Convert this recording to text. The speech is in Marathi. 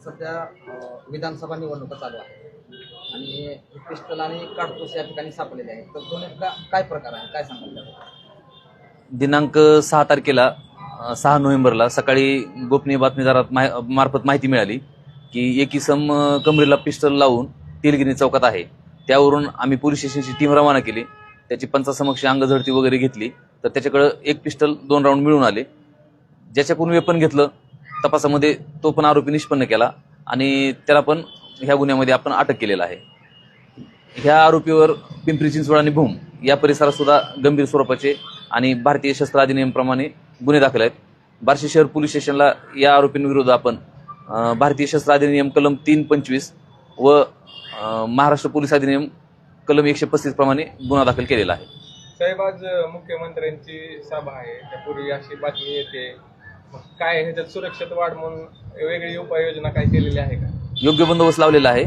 सध्या विधानसभा निवडणुका चालू आहे आणि पिस्टल आणि काडतूस या ठिकाणी सापडलेले आहेत तर दोन्ही काय प्रकार आहे? काय सांगाल दिनांक सहा तारखेला सहा नोव्हेंबरला सकाळी गोपनीय बातमीदारात माह- मार्फत माहिती मिळाली की एक इसम कमरेला पिस्टल लावून तेलगिरी चौकात आहे. त्यावरून आम्ही पोलीस स्टेशनची टीम रवाना केली. त्याची पंचासमक्ष अंगझडती वगैरे घेतली. तर त्याच्याकडं एक पिस्टल दोन राऊंड मिळून आले. ज्याच्याकडून वेपन घेतलं तपासामध्ये तो पण आरोपी निष्पन्न केला आणि त्याला पण ह्या गुन्ह्यामध्ये आपण अटक केलेला आहे. ह्या आरोपीवर पिंपरी चिंचवड आणि भूम या परिसरात सुद्धा गंभीर स्वरूपाचे आणि भारतीय शस्त्र अधिनियमप्रमाणे गुन्हे दाखल आहेत. बार्शी शहर पोलीस स्टेशनला या आरोपींविरुद्ध आपण भारतीय शस्त्र अधिनियम कलम तीन पंचवीस व महाराष्ट्र पोलीस अधिनियम कलम एकशे पस्तीस प्रमाणे गुन्हा दाखल केलेला आहे. साहेब आज मुख्यमंत्र्यांची सभा आहे. त्यापूर्वी अशी बातमी येते काय ह्याच्यात सुरक्षित वाढ म्हणून वेगळी उपाययोजना काय केलेली आहे का? योग्य बंदोबस्त लावलेला आहे.